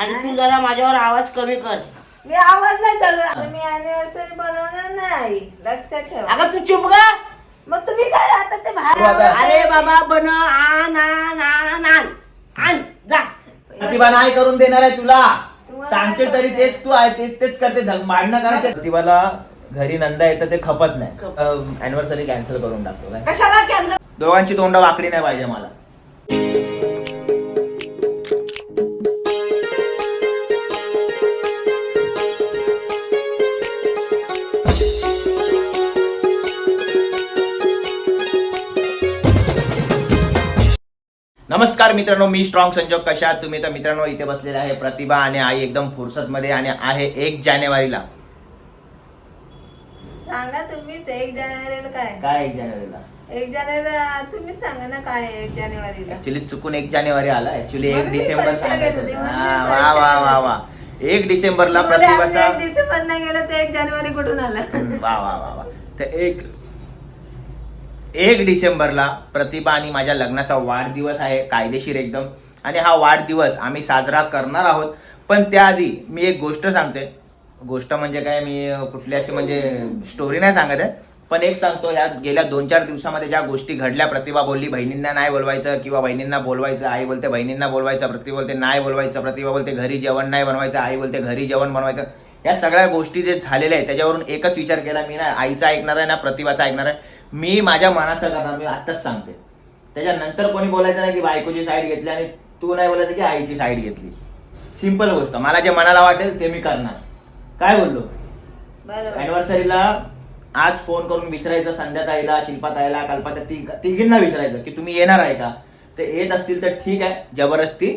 आणि तू जरा माझ्यावर आवाज कमी कर. मी आवाज नाही चालू आता मी अॅनिव्हर्सरी बनवणार नाही. लक्षात ठेवा. अगं तू चुप गा. मग तुम्ही काय आता ते बाहेर अरे बाबा बन आण आण आण आण. आण जा. प्रतिभा नाही करून देणार आहे तुला. सांगते तरी? तेच तू आहे तेच तेच करते. झग- भांडणं करायचे. प्रतिभाला घरी नंदा येतं ते खपत नाही. अॅनिव्हर्सरी कॅन्सल करून टाकतो काय? कशाला कॅन्सल दोघांची तोंड वाकडी नाही पाहिजे मला. नमस्कार मित्रांनो मी स्ट्रॉंग संजोग. कशा तुम्ही? तर मित्रांनो इथे बसलेले आहे प्रतिभा आणि आई एकदम फुरसत मध्ये आणि आहे एक जानेवारीला. सांगा तुम्हीच एक जानेवारीला काय? काय एक जानेवारीला? एक जानेवारीला तुम्ही सांगा ना काय आहे एक जानेवारीला. ऍक्च्युली चुकून एक जानेवारी आला. ऍक्च्युली एक म्हणून मी डिसेंबर परीक्षा घेत सांगायचं होती, होतं. म्हणून मी हा, वा वा वा. वा. एक डिसेंबरला प्रतिभाचा एक डिसेंबर नाही गेलं तर एक जानेवारी कुठून आलं? वा वा वा वा. तर एक एक डिसेंबरला प्रतिभा आणि माझ्या लग्नाचा वाढदिवस आहे कायदेशीर एकदम. आणि हा वाढदिवस आम्ही साजरा करणार आहोत. पण त्याआधी मी एक गोष्ट सांगते. गोष्ट म्हणजे काय मी कुठली अशी म्हणजे स्टोरी नाही सांगत आहे. पण एक सांगतो ह्या गेल्या दोन चार दिवसामध्ये ज्या गोष्टी घडल्या प्रतिभा बोलली बहिणींना नाही बोलवायचं किंवा बहिणींना बोलवायचं आई बोलते बहिणींना बोलवायचं प्रतिभा बोलते नाही बोलवायचं प्रतिभा बोलते घरी जेवण नाही बनवायचं आई बोलते घरी जेवण बनवायचं. या सगळ्या गोष्टी जे झालेल्या आहेत त्याच्यावरून एकच विचार केला मी ना आईचा ऐकणार आहे ना प्रतिभाचा ऐकणार आहे. मी माझ्या मनाचं करणार मी आत्ताच सांगते. त्याच्यानंतर कोणी बोलायचं नाही की बायकोची साईड घेतली आणि तू नाही बोलायचं की आईची साईड घेतली. सिंपल गोष्ट. मला जे मनाला वाटेल ते मी करणार. काय बोललो? अॅनिव्हर्सरीला आज फोन करून विचारायचं संध्याताईला शिल्पाताईला कल्पाता ती तिघींना विचारायचं की तुम्ही येणार आहे का? ते येत असतील तर ठीक आहे. जबरदस्ती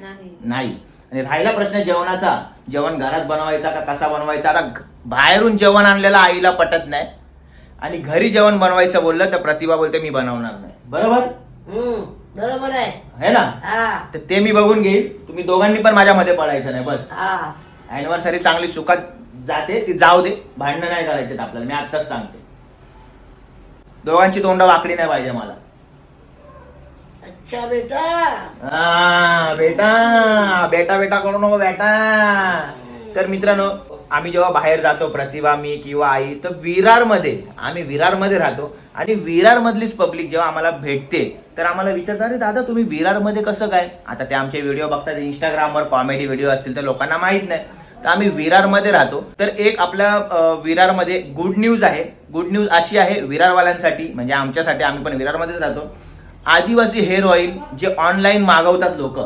नाही. आणि राहिला प्रश्न जेवणाचा. जेवण घरात बनवायचा का कसा बनवायचा? आता बाहेरून जेवण आणलेलं आईला पटत नाही. आणि घरी जेवण बनवायचं बोललं तर प्रतिभा बोलते मी बनवणार नाही. बरोबर? हम्म बरोबर आहे. है ना? हा. तर ते मी बघून घेईल. तुम्ही दोघांनी पण माझ्या मध्ये पडायचं नाही बस. हा. अॅनिव्हर्सरी चांगली सुखात जाते ती जाऊ दे. भांडणं नाही करायचे आपल्याला मी आत्ताच सांगते. दोघांची तोंड वाकडी नाही पाहिजे मला. अच्छा बेटा. आ, बेटा. बेटा बेटा करू नको बेटा. तर मित्रांनो आम्ही जेव्हा बाहेर जातो प्रतिभा मी किंवा आई तर विरारमध्ये आम्ही विरारमध्ये राहतो. आणि विरारमधलीच पब्लिक जेव्हा आम्हाला भेटते तर आम्हाला विचारतात अरे दादा तुम्ही विरारमध्ये कसं काय? आता ते आमचे व्हिडिओ बघतात इंस्टाग्रामवर कॉमेडी व्हिडिओ असतील तर लोकांना माहीत नाही. तर आम्ही विरारमध्ये राहतो. तर एक आपल्या विरारमध्ये गुड न्यूज आहे. गुड न्यूज अशी आहे विरारवाल्यांसाठी म्हणजे आमच्यासाठी आम्ही पण विरारमध्येच राहतो. आदिवासी हेअर ऑइल जे ऑनलाईन मागवतात लोक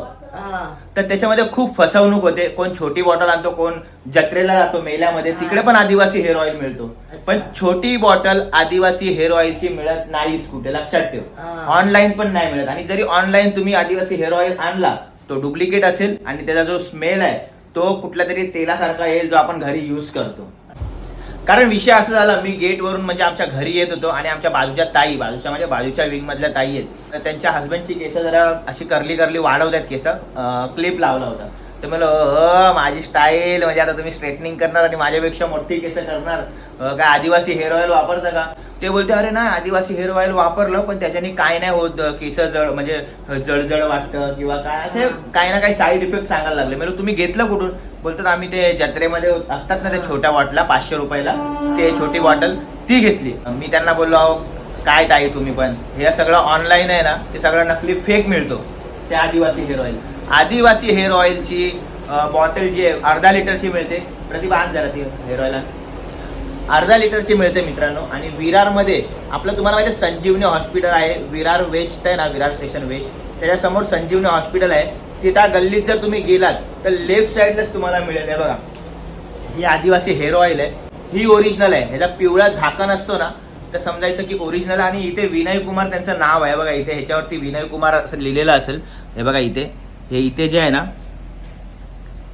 तर त्याच्यामध्ये खूप फसवणूक होते. कोण छोटी बॉटल आणतो कोण जत्रेला जातो मेल्यामध्ये. तिकडे पण आदिवासी हेअर ऑइल मिळतो. पण छोटी बॉटल आदिवासी हेअर ऑइलची मिळत नाहीच कुठे लक्षात ठेव. ऑनलाईन पण नाही मिळत. आणि जरी ऑनलाईन तुम्ही आदिवासी हेअर ऑइल आणला तो डुप्लिकेट असेल आणि त्याचा जो स्मेल आहे तो कुठल्या तरी तेलासारखा येईल जो आपण घरी युज करतो. कारण विषय असं झाला मी गेटवरून म्हणजे आमच्या घरी येत होतो आणि आमच्या बाजूच्या ताई बाजूच्या म्हणजे बाजूच्या विंग मधल्या ताई आहेत. तर त्यांच्या हस्बंडची केस जरा अशी करली करली वाढवतात केस. क्लिप लावला होता. तर मला माझी स्टाईल म्हणजे आता तुम्ही स्ट्रेटनिंग करणार आणि माझ्यापेक्षा मोठी केस करणार. काय आदिवासी हेअर ऑइल वापरता का? ते बोलते अरे नाही आदिवासी हेअर ऑइल वापरलं पण त्याच्याने काय नाही होत केस जळ म्हणजे जळजळ वाटतं किंवा काय असे काही ना काही साईड इफेक्ट सांगायला लागले. म्हणजे तुम्ही घेतलं कुठून? बोलतात आम्ही ते जत्रेमध्ये असतात ना त्या छोट्या बॉटला पाचशे रुपयाला. ते छोटी बॉटल ती घेतली. मी त्यांना बोललो अहो काय ताई तुम्ही पण? हे सगळं ऑनलाईन आहे ना ते सगळं नकली फेक मिळतो ते Adivasi hair oil Adivasi hair ऑइलची bottle जी आहे अर्धा लिटरची मिळते प्रतिभा जरा ती हेअर ऑइल अर्धा लिटरची मिळते मित्रांनो. आणि विरारमध्ये आपलं तुम्हाला माहिती आहे संजीवनी हॉस्पिटल आहे. विरार वेस्ट आहे ना विरार स्टेशन वेस्ट. त्याच्यासमोर संजीवनी हॉस्पिटल आहे. तिथं गल्लीत जर तुम्ही गेलात तर लेफ्ट साईडलाच तुम्हाला मिळेल. आहे बघा. ही आदिवासी हेअर ऑइल आहे. ही ओरिजिनल आहे. ह्याचा पिवळा झाकण असतो ना तर समजायचं की ओरिजिनल आणि इथे विनय कुमार त्यांचं नाव आहे. बघा इथे ह्याच्यावरती विनय कुमार असं लिहिलेलं असेल. हे बघा इथे. हे इथे जे आहे ना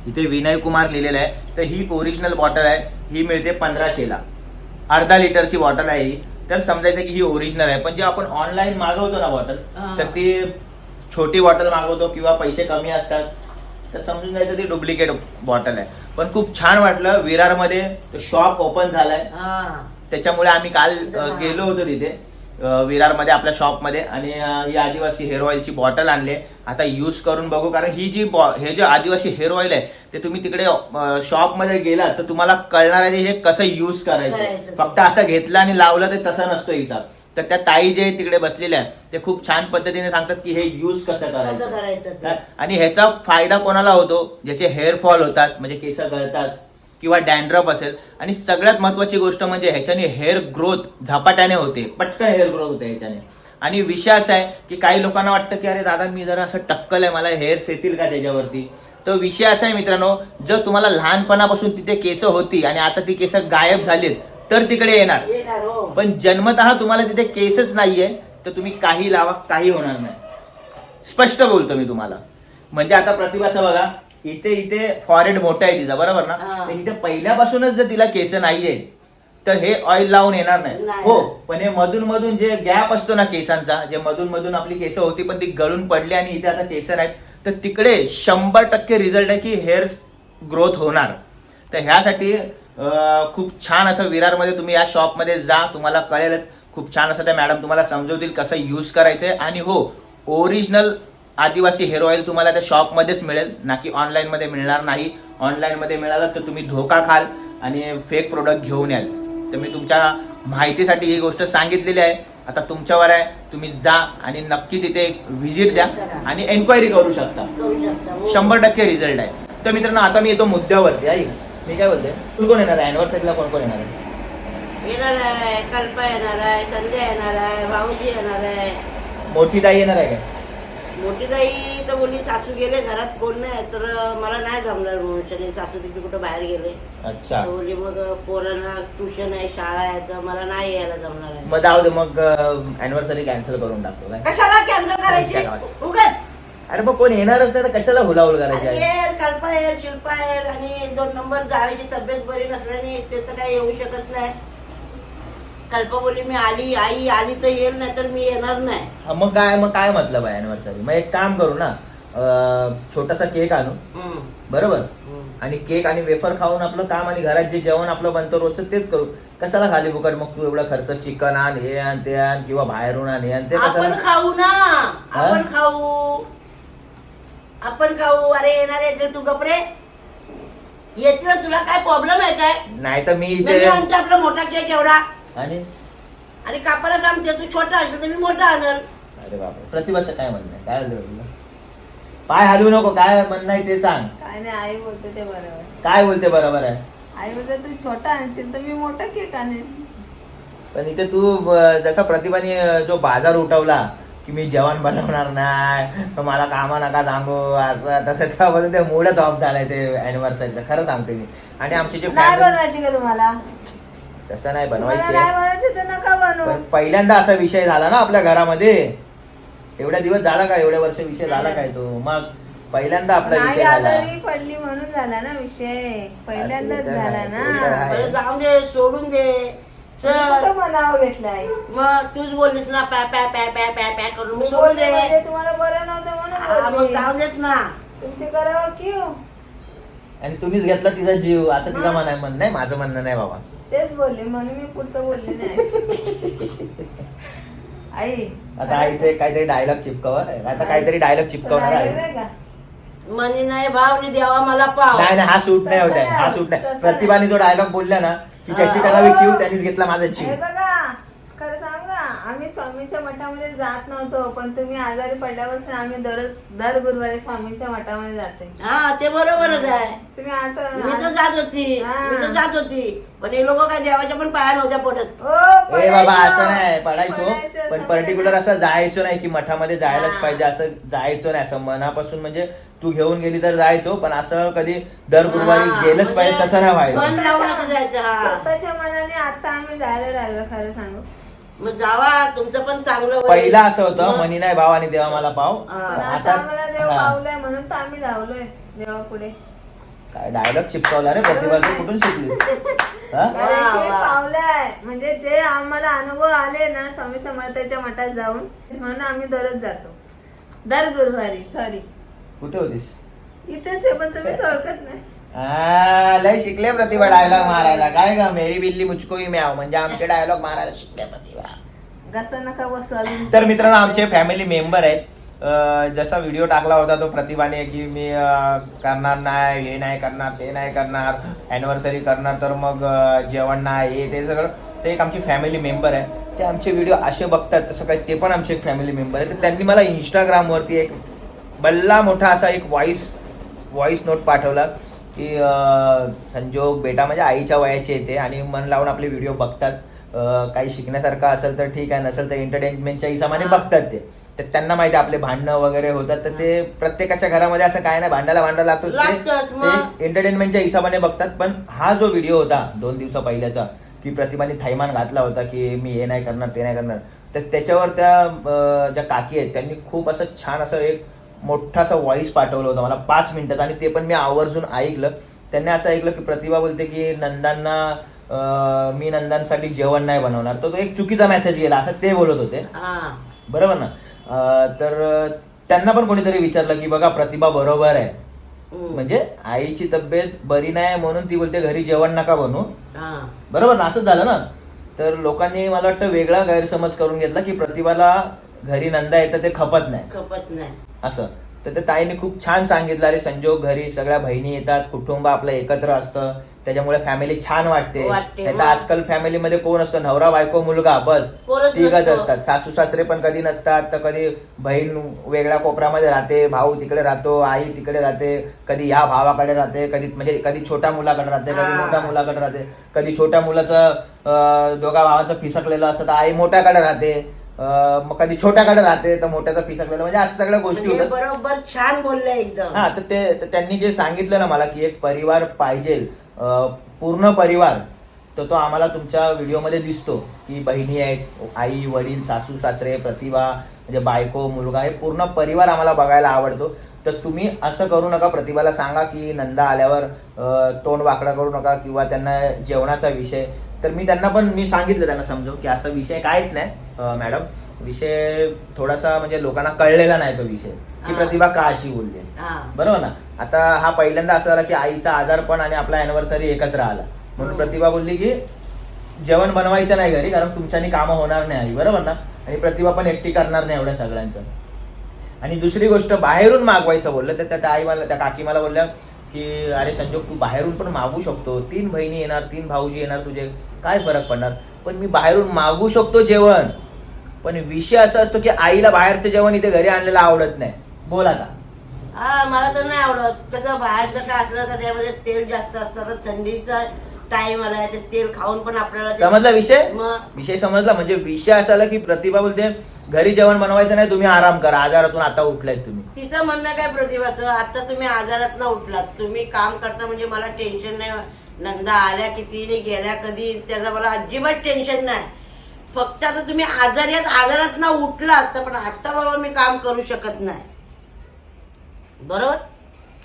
इथे विनय कुमार लिहिलेलं आहे. तर ही ओरिजिनल बॉटल आहे. ही मिळते पंधराशेला अर्धा लिटरची बॉटल आहे ही. तर समजायचं की ही ओरिजिनल आहे. पण जे आपण ऑनलाईन मागवतो ना बॉटल. तर ती छोटी बॉटल मागवतो किंवा पैसे कमी असतात. तर समजून जायचं ती डुप्लिकेट बॉटल आहे. पण खूप छान वाटलं. विरारमध्ये शॉप ओपन झालाय. हा. त्याच्यामुळे आम्ही काल गेलो होतो तिथे. विरारमध्ये आपल्या शॉपमध्ये आणि ही आदिवासी हेअर ऑइलची बॉटल आणली आता यूज करून बघू कारण ही जी बॉ हे जे आदिवासी हेअर ऑइल आहे ते तुम्ही तिकडे शॉपमध्ये गेलात तर तुम्हाला कळणार आहे हे कसं यूज करायचं. फक्त असं घेतलं आणि लावलं ते तसं नसतो हिसाब. तर त्या ताई जे तिकडे बसलेल्या आहेत ते खूप छान पद्धतीने सांगतात की हे यूज कसं करायचं. तर- आणि ह्याचा फायदा कोणाला होतो? ज्याचे हेअर फॉल होतात म्हणजे केस गळतात किंवा डॅन्ड्रफ असेल. आणि सगळ्यात महत्वाची गोष्ट म्हणजे ह्याच्याने हेअर ग्रोथ झपाट्याने होते. पटकन हेअर ग्रोथ होते ह्याच्याने. आणि विषय असा आहे की काही लोकांना वाटतं की अरे दादा मी जरा असं टक्कल आहे मला हेअर्स येतील का त्याच्यावरती? तर विषय असा आहे मित्रांनो जर तुम्हाला लहानपणापासून तिथे केस होती आणि आता ती केस गायब झालीत तर तिकडे येणार. येणार हो. पण जन्मतः तुम्हाला तिथे केसच नाहीये तर तुम्ही काही लावा काही होणार नाही. स्पष्ट बोलतो मी तुम्हाला. म्हणजे आता प्रतिभाचं बघा इथे इथे फॉरेड मोठं आहे तिचा बरोबर ना? हा. तर इथे पहिल्यापासूनच जर तिला केस नाहीये तर हे ऑइल लावून येणार नाही. नाही. हो पण हे मधून मधून जे गॅप असतो ना केसांचा जे मधून मधून आपली केस होती पण ती गळून पडली आणि इथे आता केस नाहीत तर तिकडे शंभर टक्के रिझल्ट आहे की हेअर ग्रोथ होणार. तर ह्यासाठी अं, खूप छान असं विरारमध्ये तुम्ही या शॉपमध्ये जा तुम्हाला कळेलच. खूप छान असं त्या मॅडम तुम्हाला समजवतील कसं यूज करायचंय. आणि हो ओरिजिनल आदिवासी हेअर ऑइल तुम्हाला त्या शॉपमध्येच मिळेल. ना की ऑनलाईनमध्ये मिळणार नाही. ऑनलाईनमध्ये मिळालं तर तुम्ही धोका खाल आणि फेक प्रोडक्ट घेऊन याल. तर मी तुमच्या माहितीसाठी ही गोष्ट सांगितलेली आहे. आता तुमच्यावर आहे. तुम्ही जा आणि नक्की तिथे एक व्हिजिट द्या आणि एन्क्वायरी करू शकता. शंभर टक्के रिझल्ट आहे. तर मित्रांनो आता मी येतो मुद्द्यावरती. आई मी काय बोलते कोण कोण येणार आहे? अॅनिव्हर्सरीला कोण कोण येणार आहे? येणार आहे कल्पा येणार आहे संध्या येणार आहे भाऊजी येणार आहे. मोठी ताई येणार आहे का? मोठी ताई तर बोलली सासू गेले घरात कोण नाही. तर मला नाही जमणार म्हणून. सासू तिथे कुठं बाहेर गेले. अच्छा. तर बोलली मग पोरांना ट्युशन आहे शाळा आहे तर मला नाही यायला जमणार आहे. मग जाऊ दे मग अॅनिव्हर्सरी कॅन्सल करून टाकतो काय? कशाला कॅन्सल करायची. उगाच. अरे मग कोण येणारच नाही तर कशाला हुलाहुल करायची? आहे? येईल कल्पा येईल शिल्पा येईल आणि दोन नंबर जावेची तब्येत बरी नसल्याने ते तर काही येऊ शकत नाही. कल्पा बोलली मी आली आई आली तर येईल नाही तर मी येणार नाही. हा, मग काय मग काय मतलब आहे अॅनिव्हर्सरी मग एक काम करू ना अं, छोटासा केक आणू. हम्म, बरोबर? हम्म. आणि केक आणि वेफर खाऊन आपलं काम आणि घरात जे जेवण आपलं बनतं रोजचं तेच करू. कशाला खाली फुकट? मग तू एवढा खर्च चिकन आण हे आण ते आण किंवा बाहेरून आण हे आण ते आपण कशाला खाऊ ना. आपण खाऊ. आपण खाऊ. अरे येणार आहे तू गपरे येतील तुला काय प्रॉब्लेम आहे काय? नाही तर मी मी इथे आमचा आपला मोठा केक एवढा. आणि? आणि कापाला सांगते तू छोटा असेल तर मी मोठा आणल अरे बापरे प्रतिभाचं काय म्हणणं आहे? काय झालं तुला पाय हलवू नको काय म्हणणं आहे ते सांग. काय नाही आई बोलते ते बरोबर. काय बोलते बरोबर आहे? आई बोलते तू छोटा आणशील तर मी मोठा केक आणेल पण इथे तू जसा प्रतिभाने अ, जो बाजार उठवला की मी जेवण बनवणार नाही तर मला कामा नका सांगू असं तसं त्यापासून ते मूडच ऑफ झालाय ते अॅनिव्हर्सरीचं खरं सांगते मी. आणि आमची जे नाही family- बनवायची का तुम्हाला? तसं नाही बनवायचे. तर नका बनवू. पण पहिल्यांदा असा विषय झाला ना आपल्या घरामध्ये. एवढ्या दिवस झाला का? एवढ्या वर्ष विषय झाला काय तो? मग पहिल्यांदा आपला नाही विषय झाला. आजारी पडली म्हणून झाला ना विषय. पहिल्यांदाच ते तर झाला आहे, ना. ते तर आहे. बरं जाऊन दे सोडून दे. चल. कुठं मनावर घेतलाय? मग तूच बोललीस ना पॅ पॅ पॅ पॅ पॅ पॅ करून. मी सोडून बोलले दे. म्हणजे तुम्हाला बरं नव्हतं हा, म्हणून मग बोलले. जाऊन देत ना. तुमचे करावं क्यू? आणि तुम्हीच घेतला तिचा जीव असं तिचं म्हणणं नाही माझं म्हणणं नाही बाबा. तेच बोलले म्हणून मी पुढचं बोलले नाही. आई आता आईचे काहीतरी डायलॉग चिपकावर आता काहीतरी डायलॉग चिपकावणार आहे. नाही का? मनी नाही भावनी द्यावा मला पाव. नाही नाही हा सूट नाही तसं होत आहे हा सूट नाही. तसं प्रतिभाने जो डायलॉग बोलला ना की त्याची हा. करावी क्यू त्यांनीच घेतला माझा हे बघा खरं सांग आम्ही स्वामींच्या मठामध्ये जात नव्हतो पण तुम्ही आजारी पडल्यापासून आम्ही दर दर गुरुवारी स्वामींच्या मठामध्ये जाते. हा ते बरोबरच आहे. तुम्ही मी तर आठ जात होती. मी तर जात होती. पण हे लोक काय देवाच्या पण पाया नव्हत्या पडत. हो, ए बाबा. असं नाही पडायचो. पण पर्टिक्युलर. असं जायचो नाही की मठामध्ये जायलाच हा. पाहिजे असं जायचो नाही असं मनापासून म्हणजे तू घेऊन गेली तर जायचो पण असं कधी दर गुरुवारी हा, गेलंच म्हणजे पाहिजे तसं नाही व्हायचं. मन लावून नका जायचं हा. स्वतःच्या मनाने आता आम्ही जायला लागलो खरं सांगू. मग जावा तुमचं पण चांगलं. पहिला असं होतं मग- मनी नाही भावानी देवा मला पाव. पण आता आम्हाला देव हा. पावलाय म्हणून तर आम्ही धावलोय देवा पुढे काय डायलॉग चिपकावला रे प्रतिभाचं कुठून शिकलीस हा? कारण की वा. पावलाय म्हणजे जे आम्हाला अनुभव आले ना स्वामी समर्थाच्या मठात जाऊन म्हणून आम्ही दररोज जातो दर गुरुवारी सॉरी कुठे होतीस इथेच आहे पण तुम्ही ओळखत नाही लय शिकले प्रतिभा डायलॉग मारायला. काय का मेरी बिल्ली मुचको ही म्याव. म्हणजे आमचे डायलॉग मारायला शिकले प्रतिभा. कसं नका तर मित्रांनो आमचे फॅमिली मेंबर आहेत. जसा व्हिडिओ टाकला होता तो प्रतिभाने की मी करणार नाही हे नाही करणार ते नाही करणार ॲनिव्हर्सरी करणार तर मग जेवण नाही हे ते सगळं. ते एक आमची फॅमिली मेंबर आहे. ते आमचे व्हिडिओ असे बघतात तसं काय ते पण आमचे एक फॅमिली मेंबर आहे. तर त्यांनी मला इंस्टाग्रामवरती एक बल्ला मोठा असा एक व्हॉइस व्हॉइस नोट पाठवला. की संजोग बेटा म्हणजे आईच्या वयाचे येते आणि मन लावून आपले व्हिडिओ बघतात. काही शिकण्यासारखं असेल तर ठीक आहे नसेल तर एंटरटेनमेंटच्या हिसाबाने. बघतात ते. तर त्यांना माहिती आहे आपले भांडणं वगैरे होतात. तर ते प्रत्येकाच्या घरामध्ये असं काय नाही भांडायला भांडायला लागतो. ते एंटरटेनमेंटच्या हिसाबाने बघतात. पण हा जो व्हिडिओ होता दोन दिवसा पहिल्याचा की प्रतिभाने थैमान घातला होता की मी हे नाही करणार ते नाही करणार. तर त्याच्यावर त्या ज्या काकी आहेत त्यांनी खूप असं छान असं एक मोठासा व्हॉइस पाठवलं होतं मला पाच मिनिटात. आणि ते पण मी आवर्जून ऐकलं. त्यांनी असं ऐकलं की प्रतिभा बोलते की नंदांना मी नंदांसाठी जेवण नाही बनवणार. तर तो एक चुकीचा मेसेज गेला असं ते बोलत होते. हा. बरोबर ना? तर त्यांना पण कोणीतरी विचारलं की बघा प्रतिभा बरोबर आहे. म्हणजे आईची तब्येत बरी नाही म्हणून ती बोलते घरी जेवण नका बनवू. हा. बरोबर ना? असंच झालं ना? तर लोकांनी मला वाटतं वेगळा गैरसमज करून घेतला की प्रतिभाला घरी नंदा येतं ते खपत नाही. खपत नाही. असं. तर त्या ताईने खूप छान सांगितलं अरे संजोग घरी सगळ्या बहिणी येतात कुटुंब आपलं एकत्र असतं. त्याच्यामुळे फॅमिली छान वाटते. वाटते, नाही तर मग. आजकाल फॅमिलीमध्ये कोण असतं? नवरा बायको मुलगा बस. कोणच तिघच नसतं. असतात. सासू सासरे पण कधी नसतात तर कधी बहीण वेगळ्या कोपऱ्यामध्ये राहते भाऊ तिकडे राहतो आई तिकडे राहते कधी ह्या भावाकडे राहते कधी म्हणजे कधी छोट्या मुलाकडे राहते कधी हा. मोठ्या मुलाकडे राहते कधी छोट्या मुलाचं अं, दोघा भावाचं फिसकलेलं असतं तर आई मोठ्याकडे राहते. अं, मग कधी छोट्याकडे राहते तर मोठ्याचं फिसकलेलं म्हणजे असं सगळ्या गोष्टी म्हणजे होतात. बरोबर छान बोलले एकदम. हा तर ते तर त्यांनी जे सांगितलं ना मला की एक परिवार पाहिजे पूर्ण परिवार तर तो आम्हाला तुमच्या व्हिडिओमध्ये दिसतो. की बहिणी आहेत आई वडील सासू सासरे प्रतिभा म्हणजे बायको मुलगा हे पूर्ण परिवार आम्हाला बघायला आवडतो. तर तुम्ही असं करू नका प्रतिभाला सांगा की नंदा आल्यावर अं, तोंड वाकडं करू नका किंवा त्यांना जेवणाचा विषय. तर मी त्यांना पण मी सांगितलं त्यांना समजून की असा विषय काहीच नाही. मॅडम विषय थोडासा म्हणजे लोकांना कळलेला नाही तो विषय. की. प्रतिभा का अशी बोलली हा. बरोबर ना? आता हा पहिल्यांदा असं झाला की आईचा आजारपण आणि आपला अॅनिव्हर्सरी एकत्र आला. म्हणून हो. प्रतिभा बोलली की जेवण बनवायचं नाही घरी कारण तुमच्यानी कामं होणार नाही आई. बरोबर ना? आणि प्रतिभा पण एकटी करणार नाही एवढ्या सगळ्यांचं. आणि दुसरी गोष्ट बाहेरून मागवायचं बोललं तर त्या- त्या आई मला त्या काकी मला बोलल्या की अरे संजोग तू बाहेरून पण मागू शकतो. तीन बहिणी येणार तीन भाऊजी येणार तुझे. काय फरक पडणार? पण मी बाहेरून मागू शकतो जेवण. पण विषय असा असतो की आईला बाहेरचं जेवण इथे घरी आणलेलं आवडत नाही. बोल आता. हा मला तर नाही आवडत. कसं बाहेरचं काय असलं का त्यामध्ये तेल जास्त असतं. तर थंडीचा टाइम आलाय ते तेल खाऊन पण आपल्याला ते- समजला विषय? मग विषय समजला. म्हणजे विषय असा आला की प्रतिभा बोलते घरी जेवण बनवायचं नाही तुम्ही आराम करा. आजारातून आता उठलायत तुम्ही. तिचं म्हणणं काय प्रतिभाचं? आता तुम्ही आजारात न उठलात. तुम्ही काम करता म्हणजे मला टेन्शन नाही. नंदा आल्या किती गेल्या कधी त्याचं मला अजिबात टेन्शन नाही. फक्त आता तुम्ही आजारी आहात आजारात ना उठलात तर पण आता बाबा मी काम करू शकत नाही. बरोबर?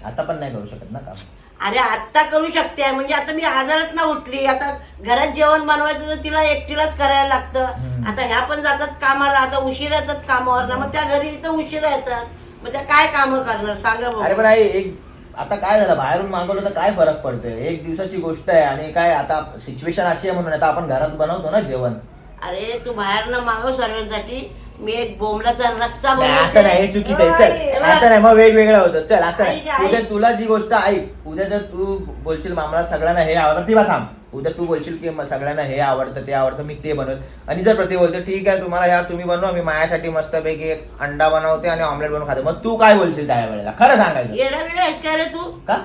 आता पण नाही करू शकत ना काम. अरे आत्ता करू शकते म्हणजे आता मी आजारात ना उठली आता घरात जेवण बनवायचं तर तिला एकटीलाच करायला लागतं. आता ह्या पण जातात कामाला आता उशीर येतात कामावर ना मग त्या घरी इथं उशिरा येतात. मग त्या काय कामं करणार? सांगा अरे पण आई एक आता काय झालं? बाहेरून मागवलं तर काय फरक पडतोय? एक दिवसाची गोष्ट आहे आणि काय आता सिच्युएशन अशी आहे म्हणून आता आपण घरात बनवतो ना जेवण. अरे तू बाहेर ना मागव सर्वांसाठी. मी एक बोंबलाचा रस्सा नाही, असं नाही हे बनवते चुकीचं आहे. चल. असं नाही मग वेगवेगळं होतं. चल असं नाही. उद्या तुला जी गोष्ट ऐक उद्या जर तू बोलशील मामला सगळ्यांना हे आवडतं ती थांब. उद्या तू बोलशील की म- सगळ्यांना हे आवडतं ते आवडतं मी ते बनवेल. आणि जर प्रति बोलते ठीक आहे तुम्हाला ह्या तुम्ही बनवा मी माझ्यासाठी मस्तपैकी एक अंडा बनवते आणि ऑमलेट बनवून खाते. मग तू काय बोलशील त्या वेळेला? खरं सांगायचं. येडा बिडा आहेस काय रे तू? का?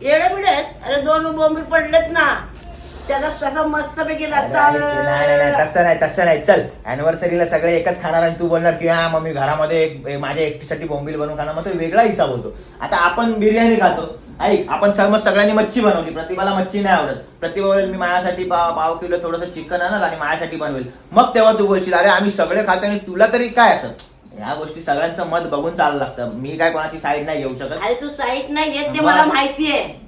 येडा बिडा अरे दोन बोंबी पडलेत ना. त्याचा तसा मस्तपैकी रस्सा. नाही नाही नाही, तसं नाही तसं नाही. चल अॅनिव्हर्सरीला सगळे एकच खाणार आणि तू बोलणार की हा मग मी घरामध्ये एक- ए, माझ्या एकटीसाठी बोंबील बनवून खाणार. मग तो वेगळा हिसाब होतो आता आपण बिर्याणी खातो. ऐक आपण समज सगळ्यांनी मच्छी बनवली. प्रतिभाला मच्छी नाही आवडत. प्रतिभा बोलेल मी माझ्यासाठी पाव पाव किलो थोडंसं चिकन आणल आणि माझ्यासाठी बनवेल. मग तेव्हा तू बोलशील अरे आम्ही सगळे खातो आणि तुला तरी काय असं? ह्या गोष्टी सगळ्यांचं मत बघून चालायला लागतं. मी काय कोणाची साईड नाही घेऊ शकत. अरे तू साईट नाही घेत ते. मला माहितीये.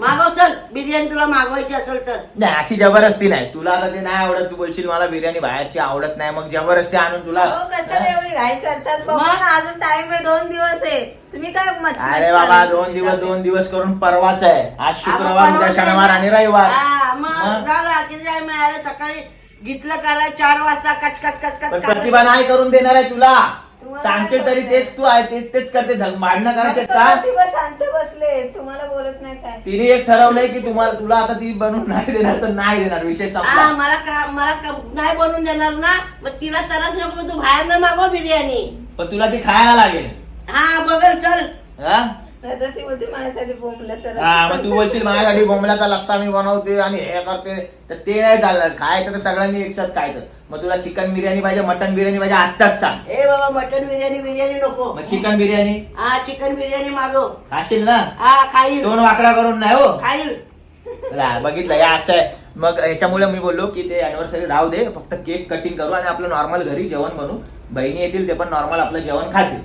मागव चल. बिर्याणी तुला मागवायची असेल तर. नाही अशी जबरदस्ती नाही. तुला आता ते नाही आवडत. तू बोलशील मला बिर्याणी बाहेरची आवडत नाही. मग जबरदस्ती आणून तुला हो कशाला एवढी घाई करतात? ना अजून टाइम आहे दोन दिवस आहे. तुम्ही काय मच्छी अरे बाबा दोन दिवस दोन दिवस करून परवाच आहे. आज शुक्रवार उद्या शनिवार आणि रविवार. हा, मग मग? झालं किती टाइम आहे? अरे सकाळी घेतलं करा चार वाजता कचकच कचकच पण प्रतिभा नाही करून देणार आहे तुला. सांगते तरी? तेच तू आहे तेच तेच करते. झग- भांडणं करायचे आता का? शांत बसले तुम्हाला बोलत नाही काय? तिने एक ठरवलंय की तुम्हाला तुला आता ती बनवून नाही देणार तर नाही देणार विषय हा संपला मला का मला का- नाही बनवून देणार ना? मग तिला तरच नको मग तू बाहेर न मागव बिर्याणी. पण तुला ती खायला लागेल. हा बघल चल. हा? नाही तर ती बोलते माझ्यासाठी बोंबल्याचं हा, मग. तू बोलशील माझ्यासाठी बोंबलाचा लस्सा मी बनवते आणि हे करते तर ते नाही चालणार. खायचं तर सगळ्यांनी एकसाथ खायचं. मग तुला चिकन बिर्याणी पाहिजे मटन बिर्याणी पाहिजे आत्ताच सांग. ए बाबा मटन बिर्याणी बिर्याणी नको. मग चिकन बिर्याणी? हा चिकन बिर्याणी मागव. खाशील ना? हा खाईल. दोन वाकडा करून नाही हो? खाईल. रा, बघितलं हे असं आहे. मग याच्यामुळे मी बोललो की ते अॅनिव्हर्सरी राहू दे फक्त केक कटिंग करू आणि आपलं नॉर्मल घरी जेवण बनवू बहिणी येतील ते पण नॉर्मल आपलं जेवण खातील.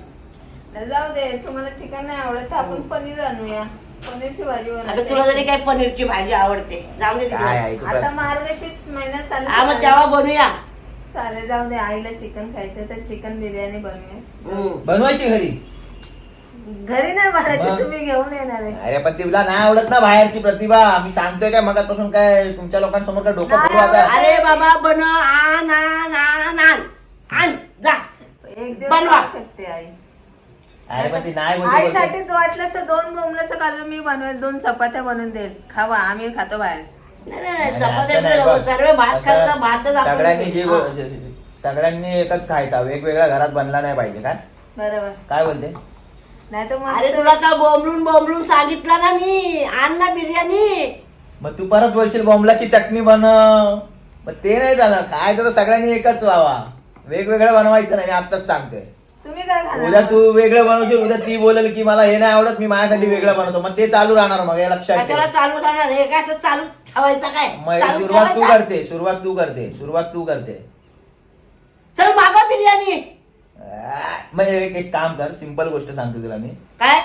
जाऊ दे तुम्हाला चिकन नाही आवडत तर आपण पनीर आणूया. पनीरची भाजी आता तुला जरी काही पनीरची भाजी आवडते जाऊ दे काय तिकडे. आहे तू आता काय- मार्गशीर्ष महिन्यात चालू हा मग झाला. तेव्हा बनवूया. चालेल जाऊ दे आईला चिकन खायचं तर चिकन बिर्याणी बनवूया. हम्म. बनवायची घरी? घरी नाही मग? बनायची तुम्ही घेऊन येणार आहे. अरे पण तिला नाही आवडत ना बाहेरची प्रतिभा. मी सांगतोय काय मगापासून काय तुमच्या लोकांसमोर काय डोकं नाही आता? आवडत. अरे बाबा बन आण आण आण आण. आण जा. एक दिवस बनवा. खाऊ शकते आई. अरे पण ती नाही बोलते- बोलते. आईसाठी वाटलंस तर दोन बोंबल्याचं कालवण मी बनवेल दोन चपात्या बनवून देईल. खावा आम्ही खातो बाहेर. नाही नाही, नाही नाही, चपात्या असं नाही नको. बघ. सर्व भात असं खायचा भातच आपण सगळ्यांनी जे हा. सगळ्यांनी एकच खायचा वेगवेगळ्या घरात बनला नाही पाहिजे काय? बरोबर. काय बोलते? नाही तर अरे मस्त तुला तर बोंबलून बोंबलून सांगितलं ना मी? आण ना बिर्याणी. मग तू परत बोलशील बोंबलाची चटणी बनव. मग ते नाही चालणार. खायचं तर सगळ्यांनी एकच व्हावा. वेगवेगळं बनवायचं नाही मी आत्ताच सांगतोय. तुम्ही काय उद्या तू वेगळं बनवशील उद्या ती बोलेल की मला हे नाही आवडत मी माझ्यासाठी वेगळं बनवतो. मग ते चालू राहणार मग हे लक्षात ठेव. कशाला चालू राहणार हे काय असं चालू ठेवायचं काय? मग चालू सुरुवात तू ठेवायचं? करते सुरुवात तू करते सुरुवात तू करते. चल मागा बिर्याणी. आ, मग एक एक काम कर सिंपल गोष्ट सांगतो तुला मी. काय?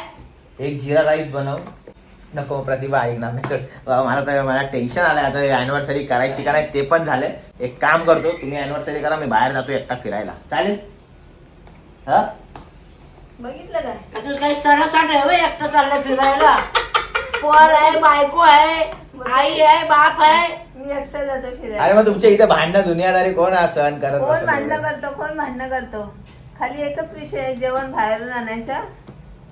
एक जिरा राईस बनव. नको प्रतिभा ऐक ना मी सर मला तर मला टेन्शन आलंय आता अॅनिव्हर्सरी करायची का नाही ते पण झालंय. एक काम करतो तुम्ही अॅनिव्हर्सरी करा मी बाहेर जातो एकटा फिरायला. चालेल? हा? बघितलं काय? आता काही सणासाठ आहे होय, एकटं चाललंय फिरायला. पोर आहे बायको आहे आई आहे बाप आहे. मी एकटा जातो अरे फिरायला मग तुमच्या इथे भांडणं दुनियादारी कोण हा सहन करत कोण भांडणं? करतो कोण भांडणं करतो? खाली एकच विषय आहे जेवण बाहेरून आणायचा. हा,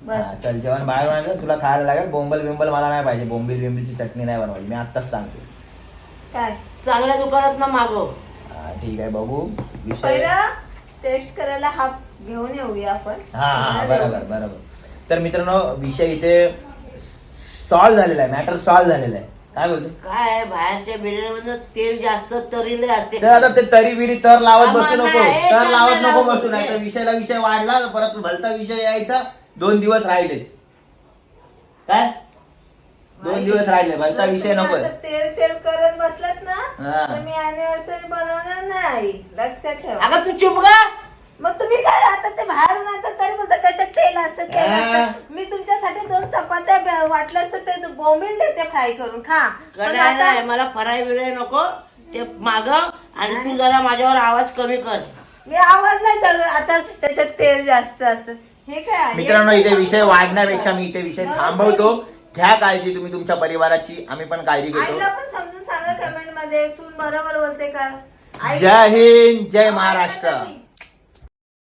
बस चल जेवण बाहेर आणायचं तुला खायला लागेल. बोंबल बिंबल मला नाही पाहिजे बोंबील बिंबीलची चटणी नाही बनवायची मी आत्ताच सांगतो. काय? चांगल्या दुकानात ना मागव. हा, ठीक आहे बघू. विषय पहिला टेस्ट करायला हा घेऊन येऊया आपण. हा हा बरोबर. बरोबर. तर मित्रांनो विषय इथे सॉल्व्ह झालेला आहे मॅटर सॉल्व्ह झालेला आहे. काय बोलतो काय आहे, बाहेरच्या बिर्याणीमध्ये तेल जास्त तरीले असते. चल आता ते तरी बिरी तर लावत बसू नको. तर लावत नको बसू नाही तर. विषयाला विषय वाढला परत भलता विषय यायचा. दोन दिवस राहिले. काय? दोन दिवस राहिले भलता विषय नको. असं तेल तेल करत बसलात ना हा. तर मी अॅनिव्हर्सरी बनवणार नाही. लक्षात ठेवा. अगं तू चुप गा. मग तुम्ही काय आता ते बाहेरून आता तरी बोलता त्याच्यात तेल असतं तेल. असतं. मी तुमच्यासाठी दोन चपात्या ब- वाटलं असतं ते बोंबील देते फ्राय करून. खा. पण कडाय आता नाही मला फराय बिराय नको. ते मागव आणि तू जरा माझ्यावर आवाज कमी कर. मी आवाज नाही चालू आता त्याच्यात तेल जास्त असतं. हे काय आहे? मित्रांनो इथे विषय वाढण्यापेक्षा. मी इथे विषय. थांबवतो. घ्या काळजी तुम्ही तुमच्या परिवाराची. आम्ही पण काळजी घेतो. आईला पण समजून सांगा कमेंटमध्ये. सून बरोबर बोलते का? आई- जय हिंद जय महाराष्ट्र.